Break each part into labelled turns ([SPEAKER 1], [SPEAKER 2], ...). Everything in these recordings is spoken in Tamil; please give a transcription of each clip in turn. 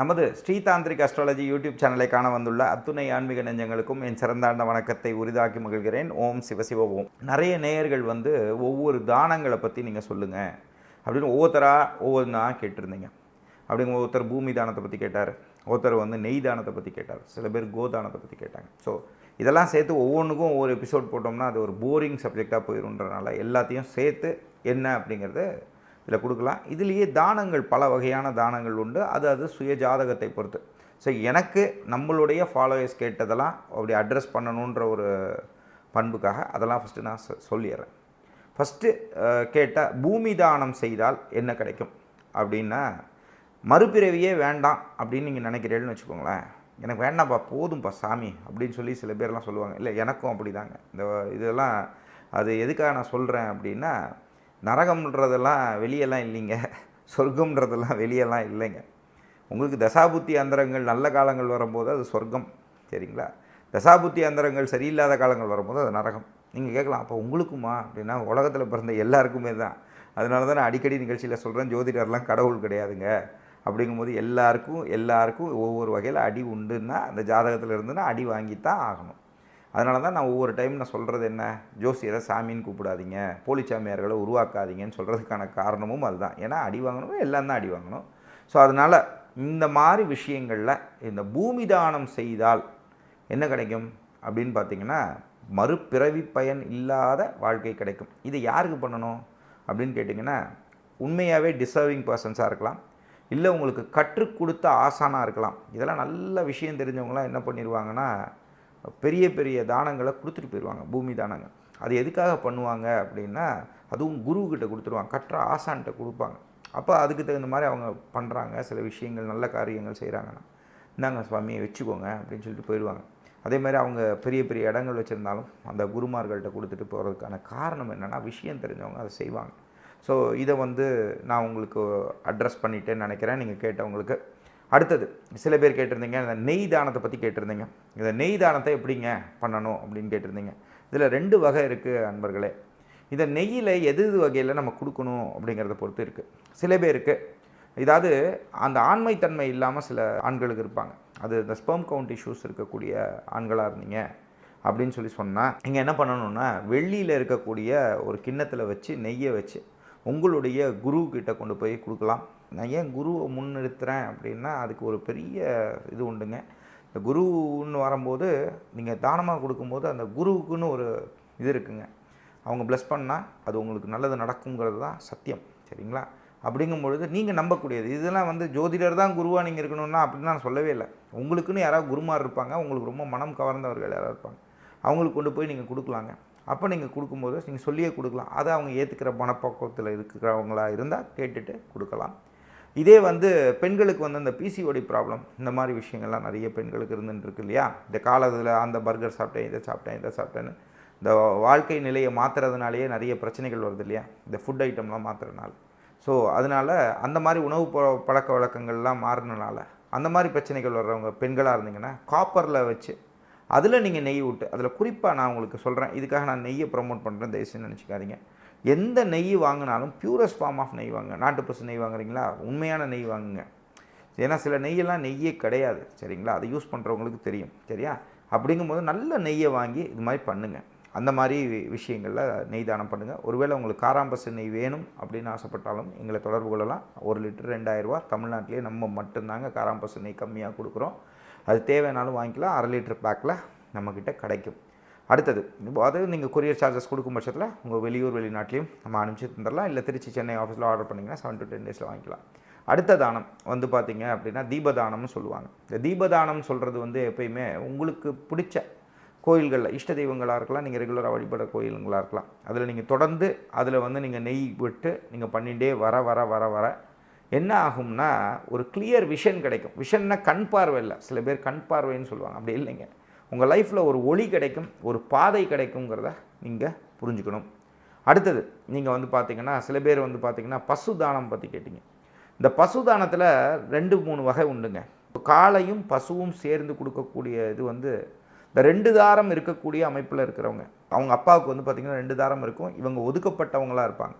[SPEAKER 1] நமது ஸ்ரீதாந்திரிக் அஸ்ட்ராலஜி யூடியூப் சேனலை காண வந்துள்ள அத்துணை ஆன்மீக நெஞ்சங்களுக்கும் என் சிறந்தாண்ட வணக்கத்தை உரிதாக்கி மகிழ்கிறேன். ஓம் சிவசிவ ஓம். நிறைய நேயர்கள் வந்து ஒவ்வொரு தானங்களை பற்றி நீங்கள் சொல்லுங்கள் அப்படின்னு ஒவ்வொருத்தராக ஒவ்வொன்றா கேட்டிருந்தீங்க. அப்படிங்க ஒவ்வொருத்தர் பூமி தானத்தை பற்றி கேட்டார். ஒருத்தர் வந்து நெய் தானத்தை பற்றி கேட்டார். சில பேர் கோதானத்தை பற்றி கேட்டாங்க. ஸோ இதெல்லாம் சேர்த்து ஒவ்வொன்றுக்கும் ஒவ்வொரு எபிசோட் போட்டோம்னா அது ஒரு போரிங் சப்ஜெக்டாக போயிடும்ன்றனால எல்லாத்தையும் சேர்த்து என்ன அப்படிங்கிறத இதில் கொடுக்கலாம். இதுலேயே தானங்கள் பல வகையான தானங்கள் உண்டு. அது அது சுய ஜாதகத்தை பொறுத்து. ஸோ எனக்கு நம்மளுடைய ஃபாலோயர்ஸ் கேட்டதெல்லாம் அப்படி அட்ரஸ் பண்ணணுன்ற ஒரு பண்புக்காக அதெல்லாம் ஃபஸ்ட்டு நான் சொ- சொல்லிடுறேன். ஃபஸ்ட்டு கேட்டால் பூமி தானம் செய்தால் என்ன கிடைக்கும்? அப்படின்னா மறுபிறவியே வேண்டாம் அப்படின்னு நீங்கள் நினைக்கிறீங்கன்னு வச்சுக்கோங்களேன். எனக்கு வேண்டாம்ப்பா போதும்ப்பா சாமி அப்படின்னு சொல்லி சில பேர்லாம் சொல்லுவாங்க. இல்லை எனக்கும் அப்படிதாங்க. இந்த இதெல்லாம் அது எதுக்காக நான் சொல்கிறேன் அப்படின்னா நரகம்ன்றதெல்லாம் வெளியெல்லாம் இல்லைங்க. சொர்க்கம்ன்றதெல்லாம் வெளியெல்லாம் இல்லைங்க. உங்களுக்கு தசாபுத்தி அந்தரங்கள் நல்ல காலங்கள் வரும்போது அது சொர்க்கம் சரிங்களா? தசாபுத்தி அந்தரங்கள் சரியில்லாத காலங்கள் வரும்போது அது நரகம். நீங்கள் கேட்கலாம் அப்போ உங்களுக்குமா அப்படின்னா உலகத்தில் பிறந்த எல்லாருக்குமே தான். அதனால தான் நான் அடிக்கடி நிகழ்ச்சியில் சொல்கிறேன் ஜோதிடர்லாம் கடவுள் கிடையாதுங்க. அப்படிங்கும்போது எல்லாருக்கும் எல்லாருக்கும் ஒவ்வொரு வகையில் அடி உண்டுன்னா அந்த ஜாதகத்தில் இருந்துன்னா அடி வாங்கித்தான் ஆகணும். அதனால தான் நான் ஒவ்வொரு டைம் நான் சொல்கிறது என்ன? ஜோசியரை சாமின்னு கூப்பிடாதீங்க. போலிச்சாமியார்களை உருவாக்காதீங்கன்னு சொல்கிறதுக்கான காரணமும் அதுதான். ஏன்னா அடி வாங்கணும் எல்லாம் தான் அடி வாங்கணும். ஸோ அதனால் இந்த மாதிரி விஷயங்களில் இந்த பூமி தானம் செய்தால் என்ன கிடைக்கும்? அப்படின்னு பார்த்தீங்கன்னா மறுபிறவி பயன் இல்லாத வாழ்க்கை கிடைக்கும். இது யாருக்கு பண்ணணும்? அப்படின்னு கேட்டிங்கன்னா உண்மையாகவே டிசர்விங் பர்சன்ஸாக இருக்கலாம். இல்லை உங்களுக்கு கற்றுக் கொடுத்த ஆசானாக இருக்கலாம். இதெல்லாம் நல்ல விஷயம் தெரிஞ்சவங்களாம் என்ன பண்ணிடுவாங்கன்னா பெரிய பெரிய தானங்களை கொடுத்துட்டு போயிடுவாங்க பூமி தானங்கள். அது எதுக்காக பண்ணுவாங்க அப்படின்னா அதுவும் குருவுக்கிட்ட கொடுத்துருவாங்க கற்ற ஆசான்கிட்ட கொடுப்பாங்க. அப்போ அதுக்கு தகுந்த மாதிரி அவங்க பண்ணுறாங்க சில விஷயங்கள் நல்ல காரியங்கள் செய்கிறாங்கன்னா. இந்தாங்க சுவாமியை வச்சுக்கோங்க அப்படின்னு சொல்லிட்டு போயிடுவாங்க. அதே மாதிரி அவங்க பெரிய பெரிய இடங்கள் வச்சுருந்தாலும் அந்த குருமார்கள்ட்ட கொடுத்துட்டு போகிறதுக்கான காரணம் என்னென்னா விஷயம் தெரிஞ்சவங்க அதை செய்வாங்க. ஸோ இதை வந்து நான் உங்களுக்கு அட்ரஸ் பண்ணிட்டேன்னு நினைக்கிறேன். நீங்கள் கேட்டவங்களுக்கு அடுத்தது சில பேர் கேட்டிருந்தீங்க இந்த நெய் தானத்தை பற்றி கேட்டிருந்தீங்க. இந்த நெய் தானத்தை எப்படிங்க பண்ணணும் அப்படின்னு கேட்டிருந்தீங்க. இதில் ரெண்டு வகை இருக்குது அன்பர்களே. இந்த நெய்யில் எது எது வகையில் நம்ம கொடுக்கணும் அப்படிங்கிறத பொறுத்து இருக்குது சில பேருக்கு இதாவது அந்த ஆண்மைத்தன்மை இல்லாமல் சில ஆண்களுக்கு இருப்பாங்க. அது இந்த ஸ்பெர்ம் கவுண்ட் இஷ்யூஸ் இருக்கக்கூடிய ஆண்களாக இருந்தீங்க அப்படின்னு சொல்லி சொன்னால் நீங்கள் என்ன பண்ணணும்னா வெள்ளியில் இருக்கக்கூடிய ஒரு கிண்ணத்தில் வச்சு நெய்யை வச்சு உங்களுடைய குரு கிட்ட கொண்டு போய் கொடுக்கலாம். நான் ஏன் குருவை முன்னிறுத்துறேன் அப்படின்னா அதுக்கு ஒரு பெரிய இது உண்டுங்க. இந்த குருன்னு வரும்போது நீங்கள் தானமாக கொடுக்கும்போது அந்த குருவுக்குன்னு ஒரு இது இருக்குங்க. அவங்க ப்ளஸ் பண்ணால் அது உங்களுக்கு நல்லது நடக்குங்கிறது தான் சத்தியம். சரிங்களா? அப்படிங்கும் பொழுது நீங்கள் நம்பக்கூடியது. இதெல்லாம் வந்து ஜோதிடர் தான் குருவாக நீங்கள் இருக்கணும்னா அப்படின்னு நான் சொல்லவே இல்லை. உங்களுக்குன்னு யாராவது குருமார் இருப்பாங்க. உங்களுக்கு ரொம்ப மனம் கவர்ந்தவர்கள் யாராவது இருப்பாங்க. அவங்களுக்கு கொண்டு போய் நீங்கள் கொடுக்கலாங்க. அப்போ நீங்கள் கொடுக்கும்போது நீங்கள் சொல்லியே கொடுக்கலாம். அதை அவங்க ஏற்றுக்கிற மனப்பக்குவத்தில் இருக்கிறவங்களா இருந்தால் கேட்டுட்டு கொடுக்கலாம். இதே வந்து பெண்களுக்கு வந்து இந்த பிசிஓடி ப்ராப்ளம் இந்த மாதிரி விஷயங்கள்லாம் நிறைய பெண்களுக்கு இருந்துட்டு இருக்கு இல்லையா? இந்த காலத்தில் அந்த பர்கர் சாப்பிட்டேன் இதை சாப்பிட்டேன் இதை சாப்பிட்டேன்னு இந்த வாழ்க்கை நிலையை மாற்றுறதுனாலேயே நிறைய பிரச்சனைகள் வருது இல்லையா? இந்த ஃபுட் ஐட்டம்லாம் மாற்றுறதுனால ஸோ அதனால் அந்த மாதிரி உணவு ப- பழக்க வழக்கங்கள்லாம் மாறினால அந்த மாதிரி பிரச்சனைகள் வர்றவங்க பெண்களாக இருந்தீங்கன்னா காப்பரில் வச்சு அதில் நீங்கள் நெய் விட்டு அதில் குறிப்பாக நான் உங்களுக்கு சொல்கிறேன் இதுக்காக நான் நெய்யை ப்ரொமோட் பண்ணுறேன் தயவுசெய்து நினச்சிக்காதீங்க. எந்த நெய் வாங்கினாலும் பியூரஸ்ட் ஃபார்ம் ஆஃப் நெய் வாங்க நாட்டு பசு நெய் வாங்குறீங்களா? உண்மையான நெய் வாங்குங்க. ஏன்னா சில நெய்யெல்லாம் நெய்யே கிடையாது சரிங்களா? அதை யூஸ் பண்ணுறவங்களுக்கு தெரியும் சரியா? அப்படிங்கும்போது நல்ல நெய்யை வாங்கி இது மாதிரி பண்ணுங்கள் அந்த மாதிரி விஷயங்களில் நெய் தானம் பண்ணுங்கள் ஒருவேளை உங்களுக்கு காராம்பசு நெய் வேணும் அப்படின்னு ஆசைப்பட்டாலும் எங்களை தொடர்பு கொள்ளலாம். ஒரு லிட்டர் ரெண்டாயிரரூவா தமிழ்நாட்டிலே நம்ம மட்டும்தாங்க காராம்பசு நெய் கம்மியாக கொடுக்குறோம். அது தேவைனாலும் வாங்கிக்கலாம். அரை லிட்டர் பேக்கில் நம்மக்கிட்ட கிடைக்கும். அடுத்தது அதாவது நீங்கள் கொரியர் சார்ஜஸ் கொடுக்கும் பட்சத்தில் உங்கள் வெளியூர் வெளிநாட்டிலையும் நம்ம அனுப்பிச்சு தந்துடலாம். இல்லை திருச்சி சென்னை ஆஃபீஸில் ஆர்டர் பண்ணிங்கன்னா செவன் டு டென் டேஸில் வாங்கிக்கலாம். அடுத்த தானம் வந்து பார்த்தீங்க அப்படின்னா தீபதானம்னு சொல்லுவாங்க. இந்த தீபதானம் சொல்கிறது வந்து எப்பயுமே உங்களுக்கு பிடிச்ச கோயில்களில் இஷ்ட தெய்வங்களாக இருக்கலாம் நீங்கள் ரெகுலராக வழிபட கோயிலுங்களாக இருக்கலாம். அதில் நீங்கள் தொடர்ந்து அதில் வந்து நீங்கள் நெய் விட்டு நீங்கள் பண்ணிகிட்டே வர வர வர வர என்ன ஆகும்னா ஒரு கிளியர் விஷன் கிடைக்கும். விஷன்னா கண் பார்வை இல்லை. சில பேர் கண் பார்வைன்னு சொல்லுவாங்க. அப்படி இல்லைங்க. உங்கள் லைஃப்பில் ஒரு ஒளி கிடைக்கும் ஒரு பாதை கிடைக்குங்கிறத நீங்கள் புரிஞ்சுக்கணும். அடுத்தது நீங்கள் வந்து பார்த்தீங்கன்னா சில பேர் வந்து பார்த்தீங்கன்னா பசு தானம் பற்றி கேட்டிங்க. இந்த பசு தானத்தில் ரெண்டு மூணு வகை உண்டுங்க. காலையும் பசுவும் சேர்ந்து கொடுக்கக்கூடிய இது வந்து இந்த ரெண்டு தாரம் இருக்கக்கூடிய அமைப்பில் இருக்கிறவங்க. அவங்க அப்பாவுக்கு வந்து பார்த்திங்கன்னா ரெண்டு தாரம் இருக்கும். இவங்க ஒதுக்கப்பட்டவங்களாக இருப்பாங்க.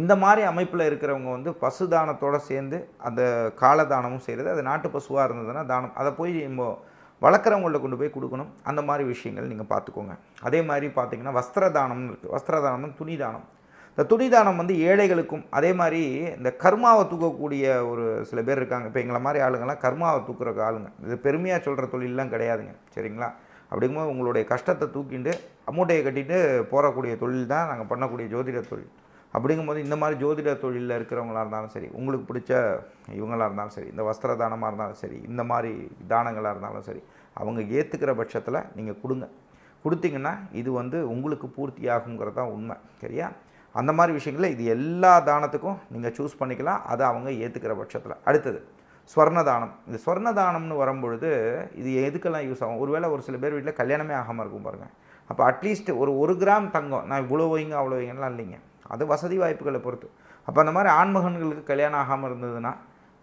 [SPEAKER 1] இந்த மாதிரி அமைப்பில் இருக்கிறவங்க வந்து பசு தானத்தோடு சேர்ந்து அந்த காலதானமும் செய்கிறது அது நாட்டு பசுவாக இருந்ததுன்னா தானம். அதை போய் இப்போ வளர்க்குறவங்கள்ட்ட கொண்டு போய் கொடுக்கணும். அந்த மாதிரி விஷயங்கள் நீங்கள் பார்த்துக்கோங்க. அதே மாதிரி பார்த்தீங்கன்னா வஸ்திர தானம்னு இருக்குது வஸ்திர தானம்னு துணி தானம் இந்த துணி தானம் வந்து ஏழைகளுக்கும் அதே மாதிரி இந்த கர்மாவை தூக்கக்கூடிய ஒரு சில பேர் இருக்காங்க. இப்போ எங்களை மாதிரி ஆளுங்கள்லாம் கர்மாவை தூக்குற ஆளுங்க. இது பெருமையாக சொல்கிற தொழிலெலாம் கிடையாதுங்க. சரிங்களா? அப்படிங்கும்போது உங்களுடைய கஷ்டத்தை தூக்கிட்டு மூட்டையை கட்டிட்டு போகக்கூடிய தொழில் தான் நாங்கள் பண்ணக்கூடிய ஜோதிட தொழில். அப்படிங்கும்போது இந்த மாதிரி ஜோதிட தொழிலில் இருக்கிறவங்களா இருந்தாலும் சரி உங்களுக்கு பிடிச்ச இவங்களாக இருந்தாலும் சரி இந்த வஸ்திர தானமாக இருந்தாலும் சரி இந்த மாதிரி தானங்களாக இருந்தாலும் சரி அவங்க ஏற்றுக்கிற பட்சத்தில் நீங்கள் கொடுங்க. கொடுத்தீங்கன்னா இது வந்து உங்களுக்கு பூர்த்தி ஆகுங்கிறது தான் உண்மை சரியா? அந்த மாதிரி விஷயங்களில் இது எல்லா தானத்துக்கும் நீங்கள் சூஸ் பண்ணிக்கலாம் அதை அவங்க ஏற்றுக்கிற பட்சத்தில். அடுத்தது ஸ்வர்ண தானம் இந்த ஸ்வர்ண தானம்னு வரும்பொழுது இது எதுக்கெல்லாம் யூஸ் ஆகும்? ஒருவேளை ஒரு சில பேர் வீட்டில் கல்யாணமே ஆகாமல் இருக்கும் பாருங்கள் அப்போ அட்லீஸ்ட் ஒரு ஒரு கிராம் தங்கம் நான் இவ்வளோ வைங்க அவ்வளோ வைங்கலாம் இல்லைங்க. அது வசதி வாய்ப்புகளை பொறுத்து. அப்போ அந்த மாதிரி ஆண்மகன்களுக்கு கல்யாணம் ஆகாமல் இருந்ததுன்னா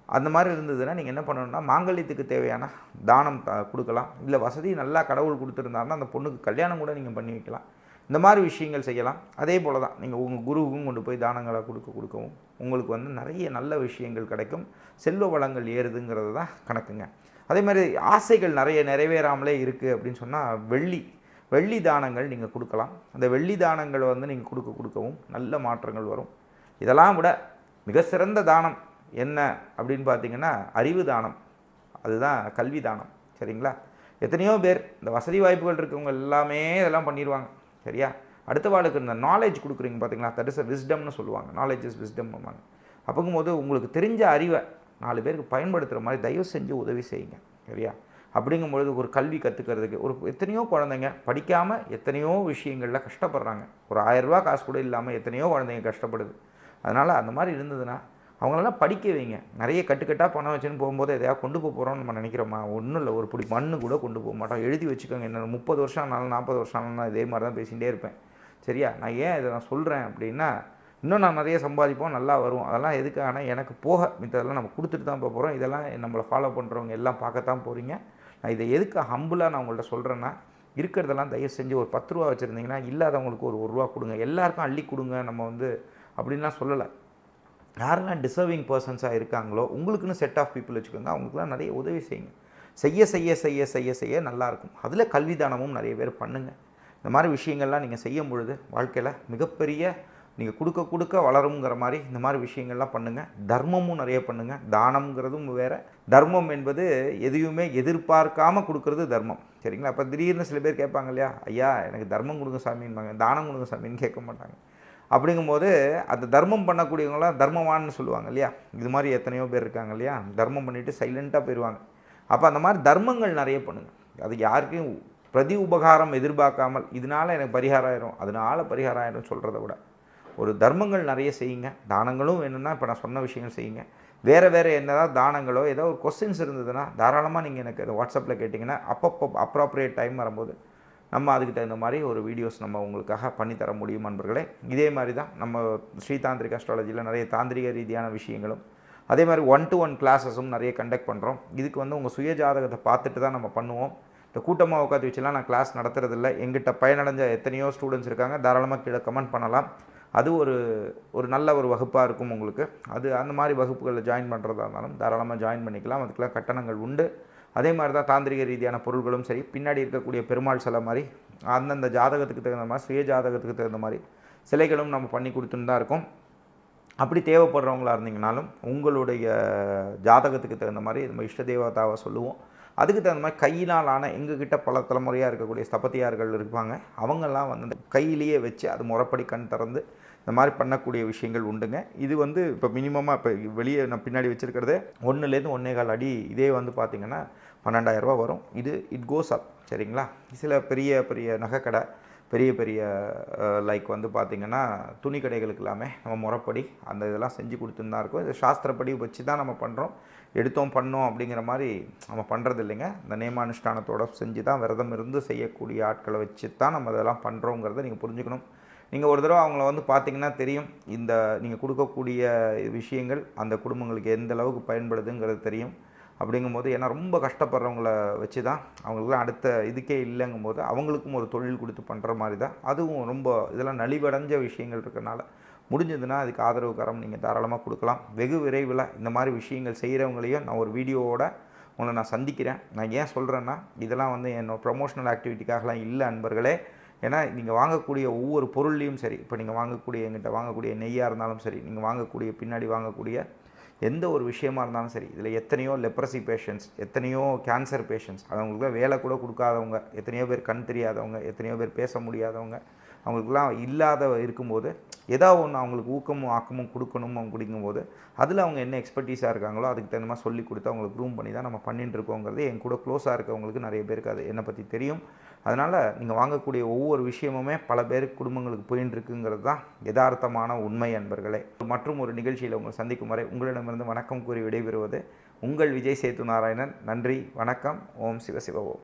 [SPEAKER 1] அந்த மாதிரி இருந்ததுன்னா நீங்கள் என்ன பண்ணணும்னா மாங்கல்யத்துக்கு தேவையான தானம் த- கொடுக்கலாம். இல்லை வசதி நல்லா கடவுள் கொடுத்துருந்தாருன்னா அந்த பொண்ணுக்கு கல்யாணம் கூட நீங்கள் பண்ணி வைக்கலாம். இந்த மாதிரி விஷயங்கள் செய்யலாம். அதே போல் தான் நீங்கள் உங்கள் குருவுக்கும் கொண்டு போய் தானங்களை கொடுக்க கொடுக்கவும் உங்களுக்கு வந்து நிறைய நல்ல விஷயங்கள் கிடைக்கும். செல்வ வளங்கள் ஏறுதுங்கிறது தான் கணக்குங்க. அதே மாதிரி ஆசைகள் நிறைய நிறைவேறாமலே இருக்குது அப்படின்னு சொன்னால் வெள்ளி வெள்ளி தானங்கள் நீங்கள் கொடுக்கலாம். அந்த வெள்ளி தானங்கள் வந்து நீங்கள் கொடுக்க கொடுக்கவும் நல்ல மாற்றங்கள் வரும். இதெல்லாம் விட மிக சிறந்த தானம் என்ன அப்படின்னு பார்த்தீங்கன்னா அறிவு தானம். அதுதான் கல்வி தானம். சரிங்களா? எத்தனையோ பேர் இந்த வசதி வாய்ப்புகள் இருக்கவங்க எல்லாமே இதெல்லாம் பண்ணிடுவாங்க சரியா? அடுத்த வாழ்க்கை இந்த நாலேஜ் கொடுக்குறீங்க பார்த்தீங்களா? தட் இஸ் அ விஸ்டம்னு சொல்லுவாங்க. நாலேஜ் இஸ் விஸ்டம்னுவாங்க அப்போங்கும்போது உங்களுக்கு தெரிஞ்ச அறிவை நாலு பேருக்கு பயன்படுத்துகிற மாதிரி தயவு செஞ்சு உதவி செய்யுங்க. சரியா? அப்படிங்கும்பொழுது ஒரு கல்வி கற்றுக்கிறதுக்கு ஒரு எத்தனையோ குழந்தைங்க படிக்காமல் எத்தனையோ விஷயங்களில் கஷ்டப்படுறாங்க. ஒரு ஆயரூபா காசு கூட இல்லாமல் எத்தனையோ குழந்தைங்க கஷ்டப்படுது. அதனால் அந்த மாதிரி இருந்ததுன்னா அவங்களெல்லாம் படிக்க வைங்க. நிறைய கட்டுக்கட்டாக பணம் வச்சுன்னு போகும்போது எதையா கொண்டு போக போகிறோம்னு நம்ம நினைக்கிறோமா? ஒன்றும் இல்லை. ஒரு பிடி மண்ணு கூட கொண்டு போக மாட்டோம். எழுதி வச்சுக்கோங்க. என்ன முப்பது வருஷம் ஆனாலும் நாற்பது வருஷம் ஆனாலும் நான் இதே மாதிரி தான் பேசிகிட்டே இருப்பேன். சரியா? நான் ஏன் இதை நான் சொல்கிறேன் அப்படின்னா இன்னும் நான் நிறைய சம்பாதிப்போம் நல்லா வரும். அதெல்லாம் எதுக்காக எனக்கு போக. மித்ததெல்லாம் நம்ம கொடுத்துட்டு தான் போக போகிறோம் இதெல்லாம் நம்மளை ஃபாலோ பண்ணுறவங்க எல்லாம் பார்க்கத்தான் போகிறீங்க நான் இதை எதுக்கு ஹம்புலாக நான் உங்கள்கிட்ட சொல்கிறேன்னா இருக்கிறதெல்லாம் தயவு செஞ்சு ஒரு பத்து ரூபா வச்சுருந்தீங்கன்னா இல்லாதவங்களுக்கு ஒரு ஒரு ரூபா கொடுங்க. எல்லாருக்கும் அள்ளி கொடுங்க நம்ம வந்து அப்படின்லாம் சொல்லலை. யாரெல்லாம் டிசர்விங் பர்சன்ஸாக இருக்காங்களோ உங்களுக்குன்னு செட் ஆஃப் பீப்புள் வச்சுக்கோங்க. அவங்களுக்குலாம் நிறைய உதவி செய்யுங்க. செய்ய செய்ய செய்ய செய்ய செய்ய நல்லாயிருக்கும் அதில் கல்விதானமும் நிறைய பேர் பண்ணுங்கள் இந்த மாதிரி விஷயங்கள்லாம் நீங்கள் செய்யும் பொழுது வாழ்க்கையில் மிகப்பெரிய நீங்கள் கொடுக்க கொடுக்க வளருங்கிற மாதிரி இந்த மாதிரி விஷயங்கள்லாம் பண்ணுங்கள் தர்மமும் நிறைய பண்ணுங்கள் தானம்ங்கிறதும் வேறு. தர்மம் என்பது எதையுமே எதிர்பார்க்காம கொடுக்கறது தர்மம். சரிங்களா? அப்போ திடீர்னு சில பேர் கேட்பாங்க இல்லையா? ஐயா எனக்கு தர்மம் கொடுங்க சாமின்பாங்க. தானம் கொடுங்க சாமின்னு கேட்க மாட்டாங்க. அப்படிங்கும்போது அந்த தர்மம் பண்ணக்கூடியவங்களாம் தர்மவான்னு சொல்லுவாங்க இல்லையா? இது மாதிரி எத்தனையோ பேர் இருக்காங்க இல்லையா? தர்மம் பண்ணிவிட்டு சைலண்ட்டாக போயிடுவாங்க அப்போ அந்த மாதிரி தர்மங்கள் நிறைய பண்ணுங்கள் அது யாருக்கும் பிரதி உபகாரம் எதிர்பார்க்காமல் இதனால் எனக்கு பரிகாரம் ஆயிரும் அதனால பரிகாரம் ஆயிரும் சொல்கிறத விட. ஒரு தர்மங்கள் நிறைய செய்யுங்க. தானங்களும் வேணும்னா இப்போ நான் சொன்ன விஷயங்கள் செய்யுங்க. வேறு வேறு என்னதான் தானங்களோ ஏதோ ஒரு கொஸ்டின்ஸ் இருந்ததுன்னா தாராளமாக நீங்கள் எனக்கு அதை வாட்ஸ்அப்பில் கேட்டிங்கன்னா அப்பப்போ அப்ராப்ரியேட் டைம் வரும்போது நம்ம அதுக்கு தகுந்த மாதிரி ஒரு வீடியோஸ் நம்ம உங்களுக்காக பண்ணித்தர முடியும் நண்பர்களே. இதே மாதிரி தான் நம்ம ஸ்ரீதாந்திரிக் அஸ்ட்ராலஜியில் நிறைய தாந்திரிக ரீதியான விஷயங்களும் அதே மாதிரி ஒன் டு ஒன் கிளாஸஸும் நிறைய கண்டக்ட் பண்ணுறோம் இதுக்கு வந்து உங்கள் சுய ஜாதகத்தை பார்த்துட்டு தான் நம்ம பண்ணுவோம். இந்த கூட்டமாக உட்காந்து வச்சுலாம் நான் கிளாஸ் நடத்துறதில்ல. எங்கிட்ட பயனடைஞ்ச எத்தனையோ ஸ்டூடெண்ட்ஸ் இருக்காங்க. தாராளமாக கீழே கமெண்ட் பண்ணலாம். அது ஒரு ஒரு நல்ல ஒரு வகுப்பாக இருக்கும் உங்களுக்கு. அது அந்த மாதிரி வகுப்புகளில் ஜாயின் பண்ணுறதா இருந்தாலும் தாராளமாக ஜாயின் பண்ணிக்கலாம். அதுக்கெல்லாம் கட்டணங்கள் உண்டு. அதே மாதிரி தான் தாந்திரிக ரீதியான பொருள்களும் சரி. பின்னாடி இருக்கக்கூடிய பெருமாள் சிலை மாதிரி அந்தந்த ஜாதகத்துக்கு தகுந்த மாதிரி சுய ஜாதகத்துக்கு தகுந்த மாதிரி சிலைகளும் நம்ம பண்ணி கொடுத்துன்னு தான் இருக்கோம். அப்படி தேவைப்படுறவங்களா இருந்தீங்கனாலும் உங்களுடைய ஜாதகத்துக்கு தகுந்த மாதிரி நம்ம இஷ்ட தேவதாவை சொல்லுவோம். அதுக்கு தகுந்த மாதிரி கையினால் ஆன எங்ககிட்ட பல தலைமுறையாக இருக்கக்கூடிய ஸ்தபதியார்கள் இருப்பாங்க. அவங்கெல்லாம் வந்து அந்த கையிலேயே வச்சு அது முறைப்படி கண் திறந்து இந்த மாதிரி பண்ணக்கூடிய விஷயங்கள் உண்டுங்க. இது வந்து இப்போ மினிமமாக இப்போ வெளியே நான் பின்னாடி வச்சுருக்கிறதே ஒன்றுலேருந்து ஒன்றே கால் அடி இதே வந்து பார்த்திங்கன்னா பன்னெண்டாயிரரூபா வரும். இது இட் கோஸ் அப் சரிங்களா? சில பெரிய பெரிய நகைக்கடை பெரிய பெரிய லைக் வந்து பார்த்திங்கன்னா துணி கடைகளுக்கு எல்லாமே நம்ம முறைப்படி அந்த இதெல்லாம் செஞ்சு கொடுத்துன்னு தான் இருக்கும். இது சாஸ்திரப்படி வச்சு தான் நம்ம பண்ணுறோம் எடுத்தோம் பண்ணோம் அப்படிங்கிற மாதிரி நம்ம பண்ணுறது இல்லைங்க. இந்த நியமானுஷ்டானத்தோடு செஞ்சு தான் விரதம் இருந்து செய்யக்கூடிய ஆட்களை வச்சு தான் நம்ம இதெல்லாம் பண்ணுறோங்கிறத நீங்கள் புரிஞ்சுக்கணும். நீங்கள் ஒரு தடவை அவங்கள வந்து பார்த்தீங்கன்னா தெரியும். இந்த நீங்கள் கொடுக்கக்கூடிய விஷயங்கள் அந்த குடும்பங்களுக்கு எந்த அளவுக்கு பயன்படுதுங்கிறது தெரியும். அப்படிங்கும்போது ஏன்னா ரொம்ப கஷ்டப்படுறவங்கள வச்சு தான் அவங்களுக்குலாம் அடுத்த இதுக்கே இல்லைங்கும்போது அவங்களுக்கும் ஒரு தொழில் கொடுத்து பண்ணுற மாதிரி தான் அதுவும் ரொம்ப இதெல்லாம் நலிவடைஞ்ச விஷயங்கள் இருக்கிறனால முடிஞ்சதுன்னா அதுக்கு ஆதரவு கரம் நீங்கள் தாராளமாக கொடுக்கலாம். வெகு விரைவில் இந்த மாதிரி விஷயங்கள் செய்கிறவங்களையும் நான் ஒரு வீடியோவோட உங்களை நான் சந்திக்கிறேன். நான் ஏன் சொல்கிறேன்னா இதெல்லாம் வந்து என்னோட ப்ரொமோஷனல் ஆக்டிவிட்டிக்காகலாம் இல்லை அன்பர்களே. ஏன்னா நீங்கள் வாங்கக்கூடிய ஒவ்வொரு பொருள்லையும் சரி இப்போ நீங்கள் வாங்கக்கூடிய எங்கிட்ட வாங்கக்கூடிய நெய்யாக இருந்தாலும் சரி நீங்கள் வாங்கக்கூடிய பின்னாடி வாங்கக்கூடிய எந்த ஒரு விஷயமா இருந்தாலும் சரி இதில் எத்தனையோ லெப்ரசி பேஷண்ட்ஸ் எத்தனையோ கேன்சர் பேஷண்ட்ஸ் அவங்களுக்கு வேலை கூட கொடுக்காதவங்க எத்தனையோ பேர் கண் தெரியாதவங்க எத்தனையோ பேர் பேச முடியாதவங்க அவங்களுக்குலாம் இல்லாத இருக்கும்போது ஏதாவது ஒன்று அவங்களுக்கு ஊக்கமும் ஆக்கமும் கொடுக்கணும் அவங்க குடிக்கும்போது அதில் அவங்க என்ன எக்ஸ்பர்டீஸாக இருக்காங்களோ அதுக்கு தகுந்த மாதிரி சொல்லி கொடுத்து அவங்களுக்கு க்ரூம் பண்ணி தான் நம்ம பண்ணிட்டு இருக்கோங்கிறது என் கூட க்ளோஸாக இருக்கவங்களுக்கு நிறைய பேருக்கு அது என்னை பற்றி தெரியும். அதனால் நீங்கள் வாங்கக்கூடிய ஒவ்வொரு விஷயமுமே பல பேருக்கு குடும்பங்களுக்கு போயின்னு இருக்குங்கிறது தான் யதார்த்தமான உண்மை அன்பர்களே. மற்றும் ஒரு நிகழ்ச்சியில் உங்களை சந்திக்கும் வரை உங்களிடமிருந்து வணக்கம் கூறி விடைபெறுவது உங்கள் விஜய் சேத்து நாராயணன். நன்றி வணக்கம். ஓம் சிவசிவ ஓம்.